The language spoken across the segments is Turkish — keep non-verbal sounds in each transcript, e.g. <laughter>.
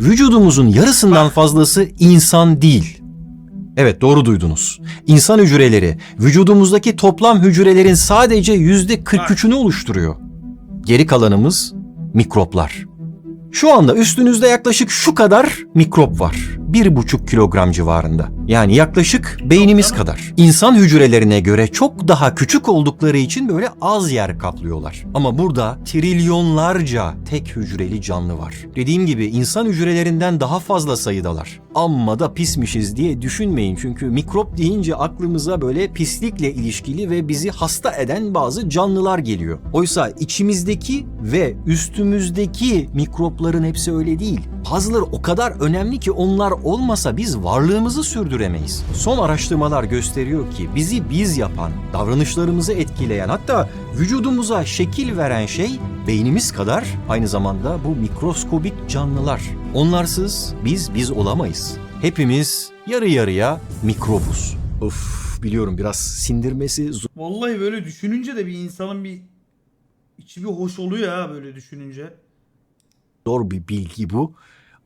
Vücudumuzun yarısından fazlası insan değil. Evet doğru duydunuz. İnsan hücreleri vücudumuzdaki toplam hücrelerin sadece yüzde 43'ünü oluşturuyor. Geri kalanımız mikroplar. Şu anda üstünüzde yaklaşık şu kadar mikrop var. Bir buçuk kilogram civarında. Yani yaklaşık beynimiz kadar. İnsan hücrelerine göre çok daha küçük oldukları için böyle az yer kaplıyorlar. Ama burada trilyonlarca tek hücreli canlı var. Dediğim gibi insan hücrelerinden daha fazla sayıdalar. Amma da pismişiz diye düşünmeyin çünkü mikrop deyince aklımıza böyle pislikle ilişkili ve bizi hasta eden bazı canlılar geliyor. Oysa içimizdeki ve üstümüzdeki mikropların hepsi öyle değil. Bazıları o kadar önemli ki onlar olmasa biz varlığımızı sürdüremeyiz. Son araştırmalar gösteriyor ki bizi biz yapan, davranışlarımızı etkileyen hatta vücudumuza şekil veren şey beynimiz kadar aynı zamanda bu mikroskobik canlılar. Onlarsız biz biz olamayız. Hepimiz yarı yarıya mikrobuz. Of biliyorum biraz sindirmesi Vallahi böyle düşününce de bir insanın bir içi bir hoş oluyor ha böyle düşününce. zor bir bilgi bu.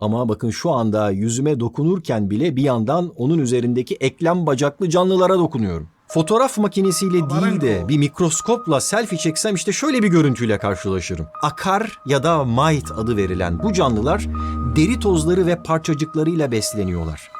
Ama bakın şu anda yüzüme dokunurken bile bir yandan onun üzerindeki eklem bacaklı canlılara dokunuyorum. Fotoğraf makinesiyle değil de bir mikroskopla selfie çeksem işte şöyle bir görüntüyle karşılaşırım. Akar ya da mite adı verilen bu canlılar deri tozları ve parçacıklarıyla besleniyorlar.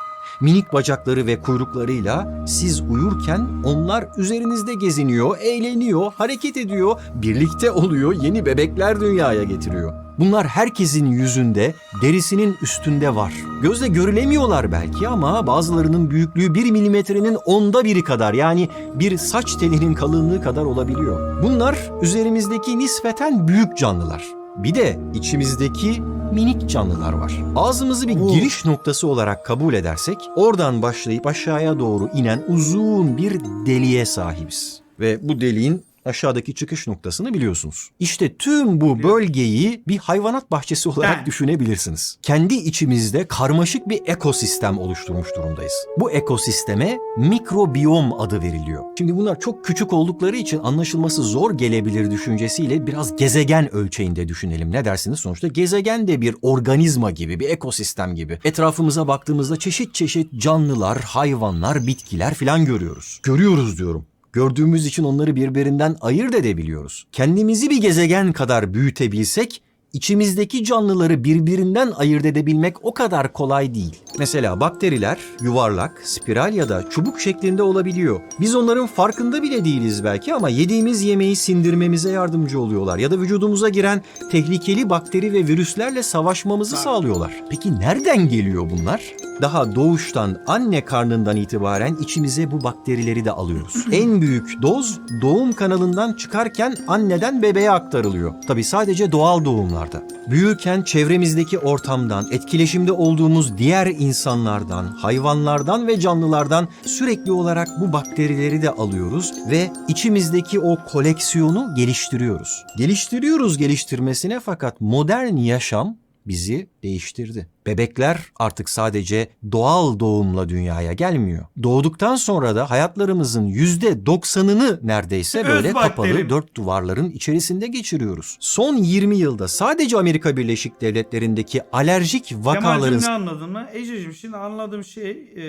Minik bacakları ve kuyruklarıyla siz uyurken onlar üzerinizde geziniyor, eğleniyor, hareket ediyor, birlikte oluyor, yeni bebekler dünyaya getiriyor. Bunlar herkesin yüzünde, derisinin üstünde var. Gözle görülemiyorlar belki ama bazılarının büyüklüğü 1 milimetrenin onda biri kadar yani bir saç telinin kalınlığı kadar olabiliyor. Bunlar üzerimizdeki nispeten büyük canlılar. Bir de içimizdeki minik canlılar var. Ağzımızı bir giriş noktası olarak kabul edersek oradan başlayıp aşağıya doğru inen uzun bir deliğe sahibiz. Ve bu deliğin aşağıdaki çıkış noktasını biliyorsunuz. İşte tüm bu bölgeyi bir hayvanat bahçesi olarak düşünebilirsiniz. Kendi içimizde karmaşık bir ekosistem oluşturmuş durumdayız. Bu ekosisteme mikrobiyom adı veriliyor. Şimdi bunlar çok küçük oldukları için anlaşılması zor gelebilir düşüncesiyle biraz gezegen ölçeğinde düşünelim. Ne dersiniz? Sonuçta gezegen de bir organizma gibi, bir ekosistem gibi. Etrafımıza baktığımızda çeşit çeşit canlılar, hayvanlar, bitkiler filan görüyoruz. Görüyoruz diyorum. Gördüğümüz için onları birbirinden ayırt edebiliyoruz. Kendimizi bir gezegen kadar büyütebilsek içimizdeki canlıları birbirinden ayırt edebilmek o kadar kolay değil. Mesela bakteriler yuvarlak, spiral ya da çubuk şeklinde olabiliyor. Biz onların farkında bile değiliz belki ama yediğimiz yemeği sindirmemize yardımcı oluyorlar ya da vücudumuza giren tehlikeli bakteri ve virüslerle savaşmamızı sağlıyorlar. Peki nereden geliyor bunlar? Daha doğuştan anne karnından itibaren içimize bu bakterileri de alıyoruz. <laughs> en büyük doz doğum kanalından çıkarken anneden bebeğe aktarılıyor. Tabi sadece doğal doğumlarda. Büyürken çevremizdeki ortamdan, etkileşimde olduğumuz diğer insanlardan, hayvanlardan ve canlılardan sürekli olarak bu bakterileri de alıyoruz ve içimizdeki o koleksiyonu geliştiriyoruz. Geliştiriyoruz geliştirmesine fakat modern yaşam bizi değiştirdi. Bebekler artık sadece doğal doğumla dünyaya gelmiyor. Doğduktan sonra da hayatlarımızın yüzde doksanını neredeyse Öz böyle kapalı bakterim. dört duvarların içerisinde geçiriyoruz. Son 20 yılda sadece Amerika Birleşik Devletleri'ndeki alerjik Kemal'cim vakaların ne anladın mı? Ececiğim şimdi anladığım şey e,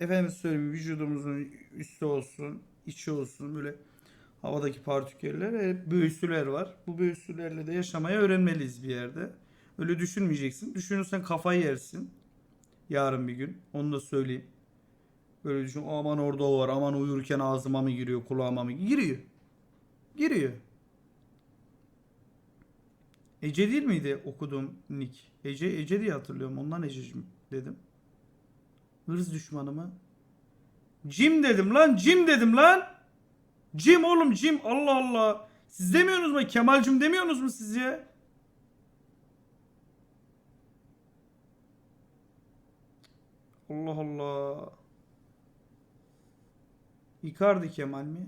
efendim söyleyeyim vücudumuzun üstü olsun, içi olsun böyle havadaki partiküller hep böğüsüler var. Bu böğüslerle de yaşamaya öğrenmeliyiz bir yerde. Öyle düşünmeyeceksin. Düşünürsen kafayı yersin. Yarın bir gün. Onu da söyleyeyim. Böyle düşün. Aman orada o var. Aman uyurken ağzıma mı giriyor, kulağıma mı giriyor? Giriyor. Ece değil miydi okuduğum nick? Ece, Ece diye hatırlıyorum. Ondan Ececiğim dedim. Hırs düşmanı mı? Jim dedim lan. Jim dedim lan. Jim oğlum Jim. Allah Allah. Siz demiyorsunuz mu? Kemal'cim demiyorsunuz mu siz ya? Allah Allah. Icardi Kemal mi?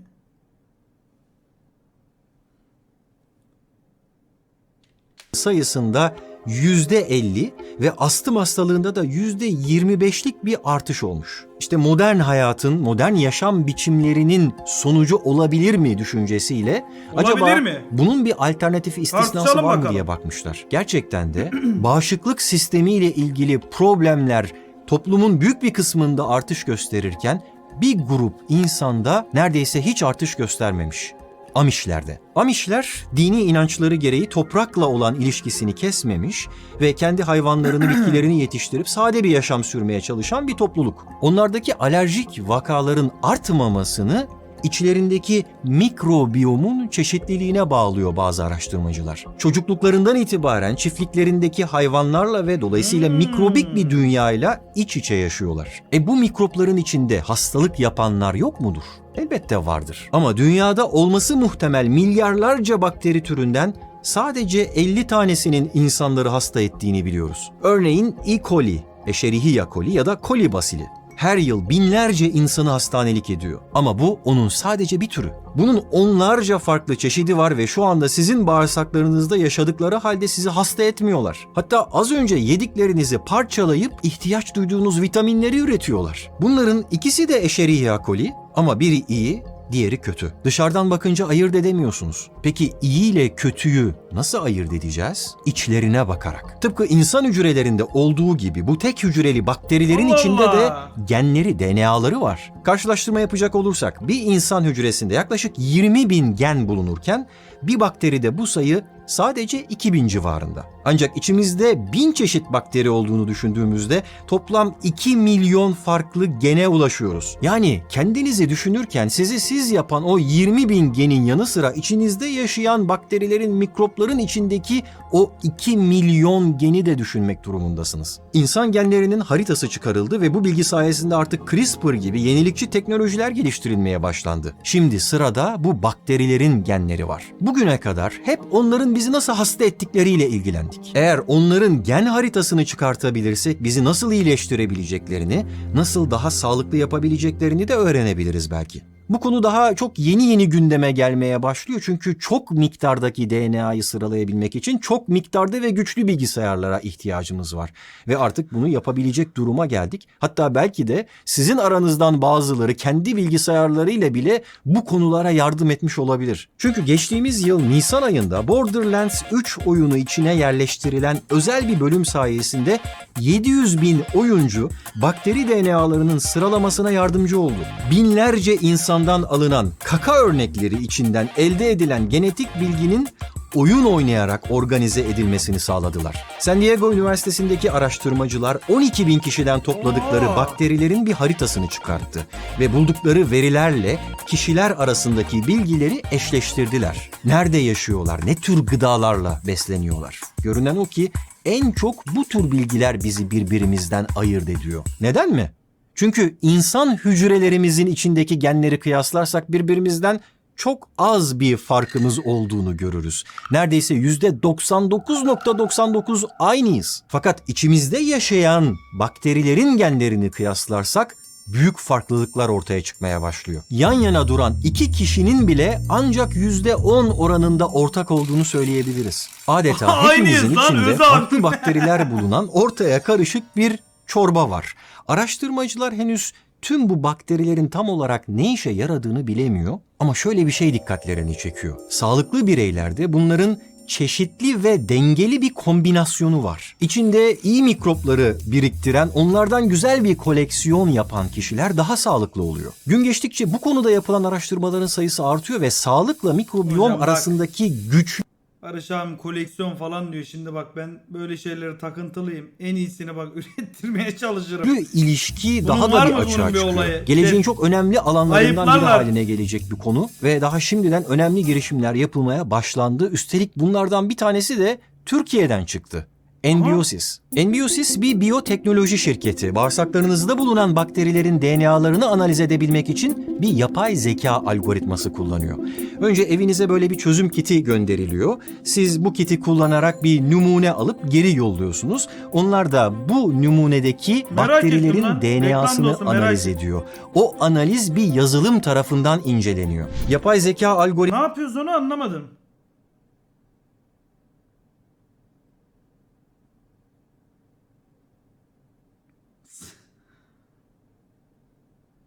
sayısında %50 ve astım hastalığında da %25'lik bir artış olmuş. İşte modern hayatın, modern yaşam biçimlerinin sonucu olabilir mi düşüncesiyle Olabilir acaba mi? bunun bir alternatifi istisnası Tartışalım var mı bakalım. diye bakmışlar. Gerçekten de <clears throat> bağışıklık sistemiyle ilgili problemler toplumun büyük bir kısmında artış gösterirken bir grup insanda neredeyse hiç artış göstermemiş. Amişlerde. Amişler dini inançları gereği toprakla olan ilişkisini kesmemiş ve kendi hayvanlarını, <clears throat> bitkilerini yetiştirip sade bir yaşam sürmeye çalışan bir topluluk. Onlardaki alerjik vakaların artmamasını içlerindeki mikrobiyomun çeşitliliğine bağlıyor bazı araştırmacılar. Çocukluklarından itibaren çiftliklerindeki hayvanlarla ve dolayısıyla Hmm. mikrobik bir dünyayla iç içe yaşıyorlar. E bu mikropların içinde hastalık yapanlar yok mudur? Elbette vardır. Ama dünyada olması muhtemel milyarlarca bakteri türünden sadece 50 tanesinin insanları hasta ettiğini biliyoruz. Örneğin E. coli, Escherichia coli ya da coli basili her yıl binlerce insanı hastanelik ediyor. Ama bu onun sadece bir türü. Bunun onlarca farklı çeşidi var ve şu anda sizin bağırsaklarınızda yaşadıkları halde sizi hasta etmiyorlar. Hatta az önce yediklerinizi parçalayıp ihtiyaç duyduğunuz vitaminleri üretiyorlar. Bunların ikisi de Escherichia coli ama biri iyi, diğeri kötü. Dışarıdan bakınca ayırt edemiyorsunuz. Peki iyi ile kötüyü nasıl ayırt edeceğiz? İçlerine bakarak. Tıpkı insan hücrelerinde olduğu gibi bu tek hücreli bakterilerin Allah içinde de genleri, DNA'ları var. Karşılaştırma yapacak olursak bir insan hücresinde yaklaşık 20 bin gen bulunurken bir bakteride bu sayı sadece 2000 civarında. Ancak içimizde bin çeşit bakteri olduğunu düşündüğümüzde toplam 2 milyon farklı gene ulaşıyoruz. Yani kendinizi düşünürken sizi siz yapan o 20 bin genin yanı sıra içinizde yaşayan bakterilerin, mikropların içindeki o 2 milyon geni de düşünmek durumundasınız. İnsan genlerinin haritası çıkarıldı ve bu bilgi sayesinde artık CRISPR gibi yenilikçi teknolojiler geliştirilmeye başlandı. Şimdi sırada bu bakterilerin genleri var. Bugüne kadar hep onların bizi nasıl hasta ettikleriyle ilgilendik. Eğer onların gen haritasını çıkartabilirsek bizi nasıl iyileştirebileceklerini, nasıl daha sağlıklı yapabileceklerini de öğrenebiliriz belki. Bu konu daha çok yeni yeni gündeme gelmeye başlıyor çünkü çok miktardaki DNA'yı sıralayabilmek için çok miktarda ve güçlü bilgisayarlara ihtiyacımız var. Ve artık bunu yapabilecek duruma geldik. Hatta belki de sizin aranızdan bazıları kendi bilgisayarlarıyla bile bu konulara yardım etmiş olabilir. Çünkü geçtiğimiz yıl Nisan ayında Borderlands 3 oyunu içine yerleştirilen özel bir bölüm sayesinde 700 bin oyuncu bakteri DNA'larının sıralamasına yardımcı oldu. Binlerce insandan alınan kaka örnekleri içinden elde edilen genetik bilginin oyun oynayarak organize edilmesini sağladılar. San Diego Üniversitesi'ndeki araştırmacılar 12 bin kişiden topladıkları bakterilerin bir haritasını çıkarttı ve buldukları verilerle kişiler arasındaki bilgileri eşleştirdiler. Nerede yaşıyorlar, ne tür gıdalarla besleniyorlar? Görünen o ki en çok bu tür bilgiler bizi birbirimizden ayırt ediyor. Neden mi? Çünkü insan hücrelerimizin içindeki genleri kıyaslarsak birbirimizden çok az bir farkımız olduğunu görürüz. Neredeyse %99.99 aynıyız. Fakat içimizde yaşayan bakterilerin genlerini kıyaslarsak büyük farklılıklar ortaya çıkmaya başlıyor. Yan yana duran iki kişinin bile ancak %10 oranında ortak olduğunu söyleyebiliriz. Adeta <laughs> hepimizin içinde farklı bakteriler bulunan ortaya karışık bir çorba var. Araştırmacılar henüz tüm bu bakterilerin tam olarak ne işe yaradığını bilemiyor ama şöyle bir şey dikkatlerini çekiyor. Sağlıklı bireylerde bunların çeşitli ve dengeli bir kombinasyonu var. İçinde iyi mikropları biriktiren, onlardan güzel bir koleksiyon yapan kişiler daha sağlıklı oluyor. Gün geçtikçe bu konuda yapılan araştırmaların sayısı artıyor ve sağlıkla mikrobiyom Hocam arasındaki güçlü Barış abim koleksiyon falan diyor. Şimdi bak ben böyle şeylere takıntılıyım. En iyisini bak <laughs> ürettirmeye çalışırım. bir ilişki Bunun daha da bir açığa çıkıyor. olayı? Geleceğin İşte çok önemli alanlarından biri ayıplarlar. haline gelecek bir konu ve daha şimdiden önemli girişimler yapılmaya başlandı. Üstelik bunlardan bir tanesi de Türkiye'den çıktı. Enbiosis. Enbiosis bir biyoteknoloji şirketi. Bağırsaklarınızda bulunan bakterilerin DNA'larını analiz edebilmek için bir yapay zeka algoritması kullanıyor. Önce evinize böyle bir çözüm kiti gönderiliyor. Siz bu kiti kullanarak bir numune alıp geri yolluyorsunuz. Onlar da bu numunedeki Merak bakterilerin DNA'sını olsun, merak analiz ediyor. O analiz bir yazılım tarafından inceleniyor. Yapay zeka algoritması Ne yapıyoruz onu anlamadım.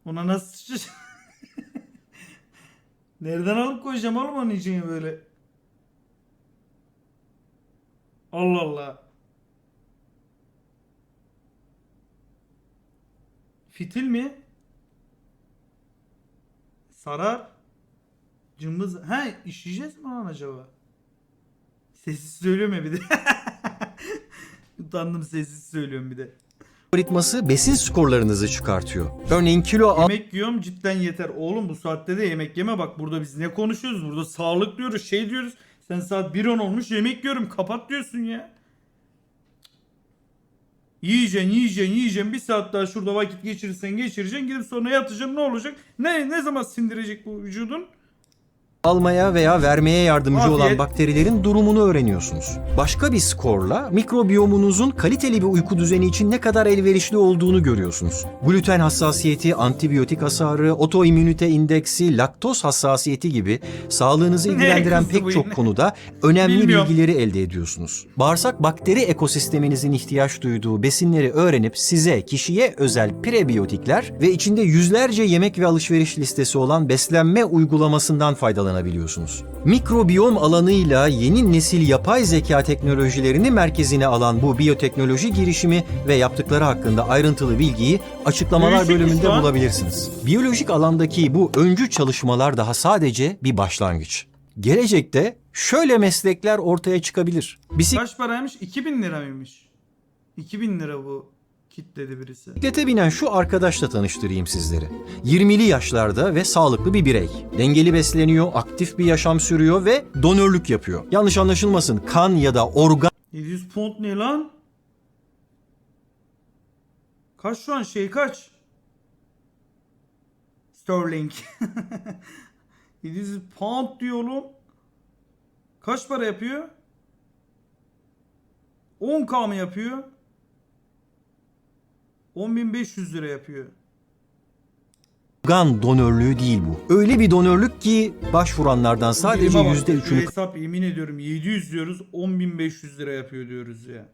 Ona nasıl sıçacağım? <laughs> Nereden alıp koyacağım oğlum onun içine böyle? Allah Allah. Fitil mi? Sarar. Cımbız. He işleyeceğiz mi lan acaba? Sessiz söylüyorum ya bir de. <laughs> Utandım sessiz söylüyorum bir de. Algoritması besin skorlarınızı çıkartıyor. Örneğin kilo al- Yemek yiyorum cidden yeter. Oğlum bu saatte de yemek yeme bak burada biz ne konuşuyoruz? Burada sağlık diyoruz şey diyoruz. Sen saat 1.10 olmuş yemek yiyorum kapat diyorsun ya. Yiyeceksin yiyeceksin yiyeceksin bir saat daha şurada vakit geçirirsen geçireceksin gidip sonra yatacaksın ne olacak? Ne ne zaman sindirecek bu vücudun? Almaya veya vermeye yardımcı Afiyet. olan bakterilerin durumunu öğreniyorsunuz. Başka bir skorla mikrobiyomunuzun kaliteli bir uyku düzeni için ne kadar elverişli olduğunu görüyorsunuz. Gluten hassasiyeti, antibiyotik hasarı, otoimmünite indeksi, laktoz hassasiyeti gibi sağlığınızı ilgilendiren pek çok konuda önemli Bilmiyorum. bilgileri elde ediyorsunuz. Bağırsak bakteri ekosisteminizin ihtiyaç duyduğu besinleri öğrenip size kişiye özel prebiyotikler ve içinde yüzlerce yemek ve alışveriş listesi olan beslenme uygulamasından faydalanabiliyorsunuz. Mikrobiyom alanıyla yeni nesil yapay zeka teknolojilerini merkezine alan bu biyoteknoloji girişimi ve yaptıkları hakkında ayrıntılı bilgiyi açıklamalar bölümünde bulabilirsiniz. Biyolojik alandaki bu öncü çalışmalar daha sadece bir başlangıç. Gelecekte şöyle meslekler ortaya çıkabilir. Kaç paraymış? 2000 lira mıymış? 2000 lira bu kit dedi birisi. Bisiklete binen şu arkadaşla tanıştırayım sizleri. 20'li yaşlarda ve sağlıklı bir birey. Dengeli besleniyor, aktif bir yaşam sürüyor ve donörlük yapıyor. Yanlış anlaşılmasın kan ya da organ 700 pound ne lan? Kaç şu an şey kaç? Sterling. <laughs> 700 pound diyor oğlum. Kaç para yapıyor? 10k mı yapıyor? 10.500 lira yapıyor. donörlüğü değil bu. Öyle bir donörlük ki başvuranlardan sadece Birime bak, şu %3'ünü hesap yemin ediyorum 700 diyoruz 10.500 lira yapıyor diyoruz ya.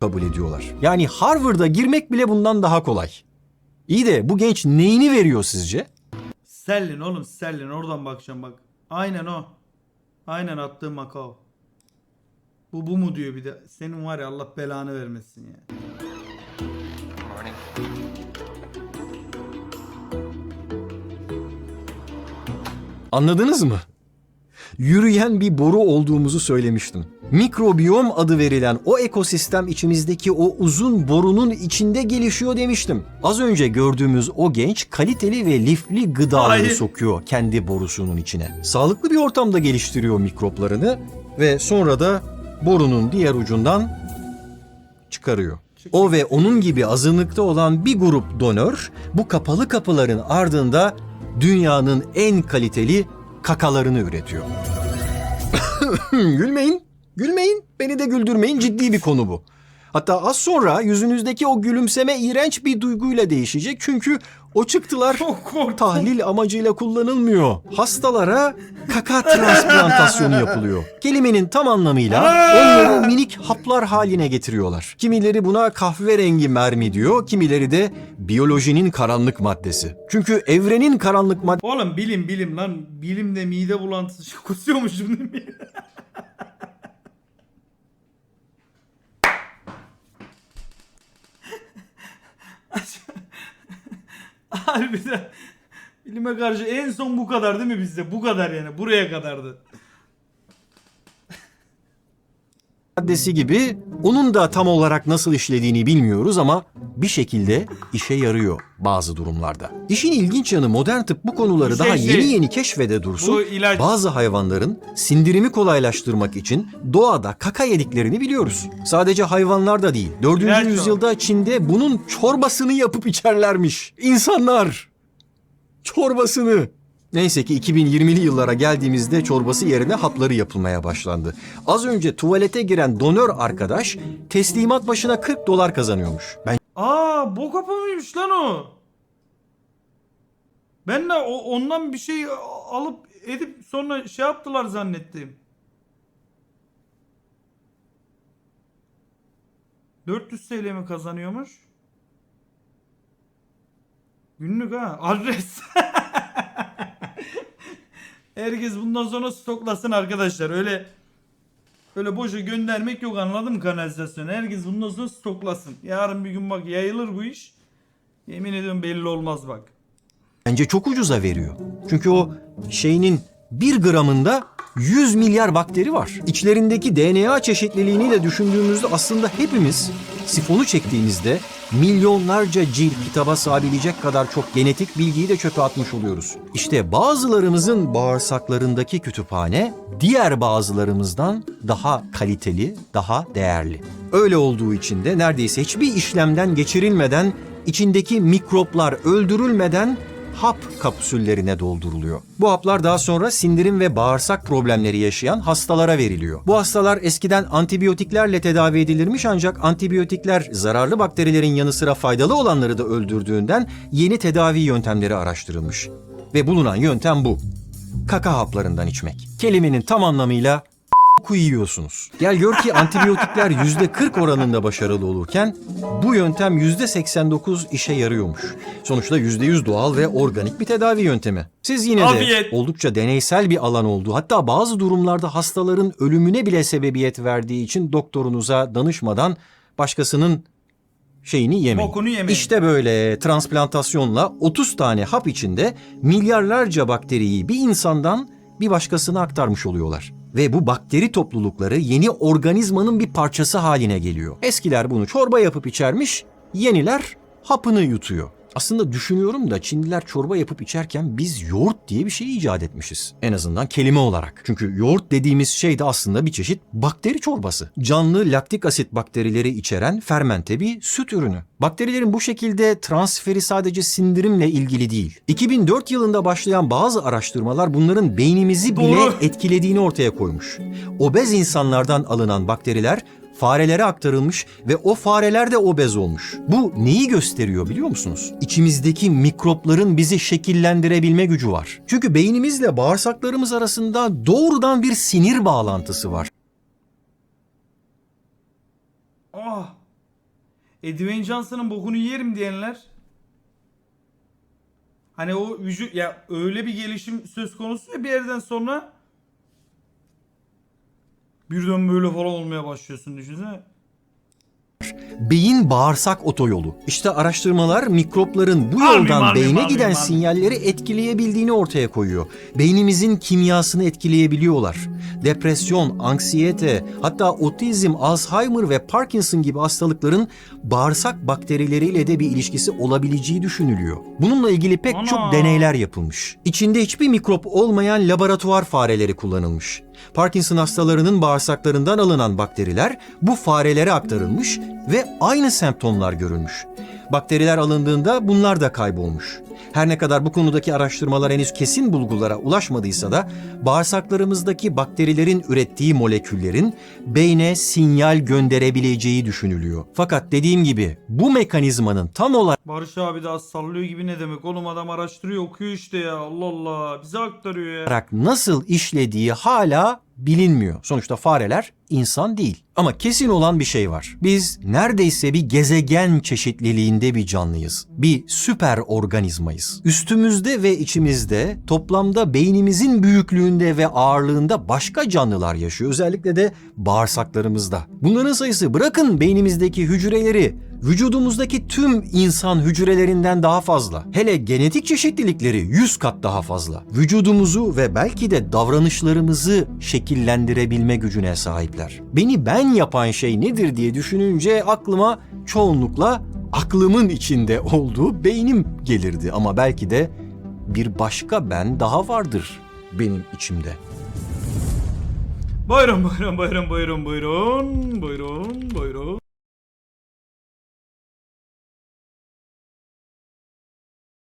kabul ediyorlar. Yani Harvard'a girmek bile bundan daha kolay. İyi de bu genç neyini veriyor sizce? Sellin oğlum Sellin oradan bakacağım bak. Aynen o. Aynen attığım Macao. Bu bu mu diyor bir de. Senin var ya Allah belanı vermesin ya. Anladınız mı? Yürüyen bir boru olduğumuzu söylemiştim. Mikrobiyom adı verilen o ekosistem içimizdeki o uzun borunun içinde gelişiyor demiştim. Az önce gördüğümüz o genç kaliteli ve lifli gıdaları Hayır. sokuyor kendi borusunun içine. Sağlıklı bir ortamda geliştiriyor mikroplarını ve sonra da borunun diğer ucundan çıkarıyor. O ve onun gibi azınlıkta olan bir grup donör bu kapalı kapıların ardında dünyanın en kaliteli kakalarını üretiyor. <coughs> gülmeyin, gülmeyin, beni de güldürmeyin ciddi bir konu bu. Hatta az sonra yüzünüzdeki o gülümseme iğrenç bir duyguyla değişecek çünkü o çıktılar tahlil amacıyla kullanılmıyor. Hastalara kaka transplantasyonu yapılıyor. Kelimenin tam anlamıyla onları minik haplar haline getiriyorlar. Kimileri buna kahverengi mermi diyor, kimileri de biyolojinin karanlık maddesi. Çünkü evrenin karanlık maddesi Oğlum bilim bilim lan. Bilimde mide bulantısı <laughs> kusuyormuşum değil mi? <laughs> Harbiden bilime karşı en son bu kadar değil mi bizde? Bu kadar yani. Buraya kadardı. Maddesi gibi onun da tam olarak nasıl işlediğini bilmiyoruz ama bir şekilde işe yarıyor bazı durumlarda. İşin ilginç yanı modern tıp bu konuları şey daha şey, yeni yeni keşfede dursun. ilaç. Bazı hayvanların sindirimi kolaylaştırmak için doğada kaka yediklerini biliyoruz. Sadece hayvanlar da değil. 4. İlaç o. yüzyılda Çin'de bunun çorbasını yapıp içerlermiş. İnsanlar çorbasını. Neyse ki 2020'li yıllara geldiğimizde çorbası yerine hapları yapılmaya başlandı. Az önce tuvalete giren donör arkadaş teslimat başına 40 dolar kazanıyormuş. Ben Aa bok hapı mıymış lan o? Ben de ondan bir şey alıp edip sonra şey yaptılar zannettim. 400 TL mi kazanıyormuş? Günlük ha. Adres. <laughs> Herkes bundan sonra stoklasın arkadaşlar. Öyle öyle boşa göndermek yok anladın mı kanalizasyonu? Herkes bundan sonra stoklasın. Yarın bir gün bak yayılır bu iş. Yemin ediyorum belli olmaz bak. bence çok ucuza veriyor. Çünkü o şeyinin bir gramında 100 milyar bakteri var. İçlerindeki DNA çeşitliliğini de düşündüğümüzde aslında hepimiz sifonu çektiğimizde milyonlarca cilt kitaba sığabilecek kadar çok genetik bilgiyi de çöpe atmış oluyoruz. İşte bazılarımızın bağırsaklarındaki kütüphane diğer bazılarımızdan daha kaliteli, daha değerli. Öyle olduğu için de neredeyse hiçbir işlemden geçirilmeden içindeki mikroplar öldürülmeden hap kapsüllerine dolduruluyor. Bu haplar daha sonra sindirim ve bağırsak problemleri yaşayan hastalara veriliyor. Bu hastalar eskiden antibiyotiklerle tedavi edilirmiş ancak antibiyotikler zararlı bakterilerin yanı sıra faydalı olanları da öldürdüğünden yeni tedavi yöntemleri araştırılmış. Ve bulunan yöntem bu. Kaka haplarından içmek. Kelimenin tam anlamıyla koku yiyorsunuz. Gel gör ki antibiyotikler %40 oranında başarılı olurken bu yöntem %89 işe yarıyormuş. Sonuçta %100 doğal ve organik bir tedavi yöntemi. Siz yine de Afiyet. oldukça deneysel bir alan olduğu hatta bazı durumlarda hastaların ölümüne bile sebebiyet verdiği için doktorunuza danışmadan başkasının şeyini yemeyin. Bokunu yemeyin. İşte böyle transplantasyonla 30 tane hap içinde milyarlarca bakteriyi bir insandan bir başkasına aktarmış oluyorlar. Ve bu bakteri toplulukları yeni organizmanın bir parçası haline geliyor. Eskiler bunu çorba yapıp içermiş, yeniler hapını yutuyor. Aslında düşünüyorum da Çinliler çorba yapıp içerken biz yoğurt diye bir şey icat etmişiz. En azından kelime olarak. Çünkü yoğurt dediğimiz şey de aslında bir çeşit bakteri çorbası. Canlı laktik asit bakterileri içeren fermente bir süt ürünü. Bakterilerin bu şekilde transferi sadece sindirimle ilgili değil. 2004 yılında başlayan bazı araştırmalar bunların beynimizi bile Doğru. etkilediğini ortaya koymuş. Obez insanlardan alınan bakteriler farelere aktarılmış ve o fareler de obez olmuş. Bu neyi gösteriyor biliyor musunuz? İçimizdeki mikropların bizi şekillendirebilme gücü var. Çünkü beynimizle bağırsaklarımız arasında doğrudan bir sinir bağlantısı var. Ah. E Dwayne Johnson'ın bokunu yerim diyenler. Hani o vücut ya öyle bir gelişim söz konusu ya bir yerden sonra birden böyle falan olmaya başlıyorsun düşünsene. Beyin bağırsak otoyolu. İşte araştırmalar mikropların bu Almayayım, yoldan almayayım, beyne almayayım, giden almayayım. sinyalleri etkileyebildiğini ortaya koyuyor. Beynimizin kimyasını etkileyebiliyorlar. Depresyon, anksiyete, hatta otizm, Alzheimer ve Parkinson gibi hastalıkların bağırsak bakterileriyle de bir ilişkisi olabileceği düşünülüyor. Bununla ilgili pek Ana. çok deneyler yapılmış. İçinde hiçbir mikrop olmayan laboratuvar fareleri kullanılmış. Parkinson hastalarının bağırsaklarından alınan bakteriler bu farelere aktarılmış ve aynı semptomlar görülmüş. Bakteriler alındığında bunlar da kaybolmuş. Her ne kadar bu konudaki araştırmalar henüz kesin bulgulara ulaşmadıysa da bağırsaklarımızdaki bakterilerin ürettiği moleküllerin beyne sinyal gönderebileceği düşünülüyor. Fakat dediğim gibi bu mekanizmanın tam olarak Barış abi daha sallıyor gibi ne demek oğlum adam araştırıyor okuyor işte ya Allah Allah bize aktarıyor ya. nasıl işlediği hala bilinmiyor. Sonuçta fareler insan değil. Ama kesin olan bir şey var. Biz neredeyse bir gezegen çeşitliliğinde bir canlıyız. Bir süper organizmayız. Üstümüzde ve içimizde toplamda beynimizin büyüklüğünde ve ağırlığında başka canlılar yaşıyor. Özellikle de bağırsaklarımızda. Bunların sayısı bırakın beynimizdeki hücreleri vücudumuzdaki tüm insan hücrelerinden daha fazla. Hele genetik çeşitlilikleri 100 kat daha fazla. Vücudumuzu ve belki de davranışlarımızı şekillendirebilme gücüne sahipler. Beni ben yapan şey nedir diye düşününce aklıma çoğunlukla aklımın içinde olduğu beynim gelirdi ama belki de bir başka ben daha vardır benim içimde. Buyurun buyurun buyurun buyurun buyurun buyurun buyurun.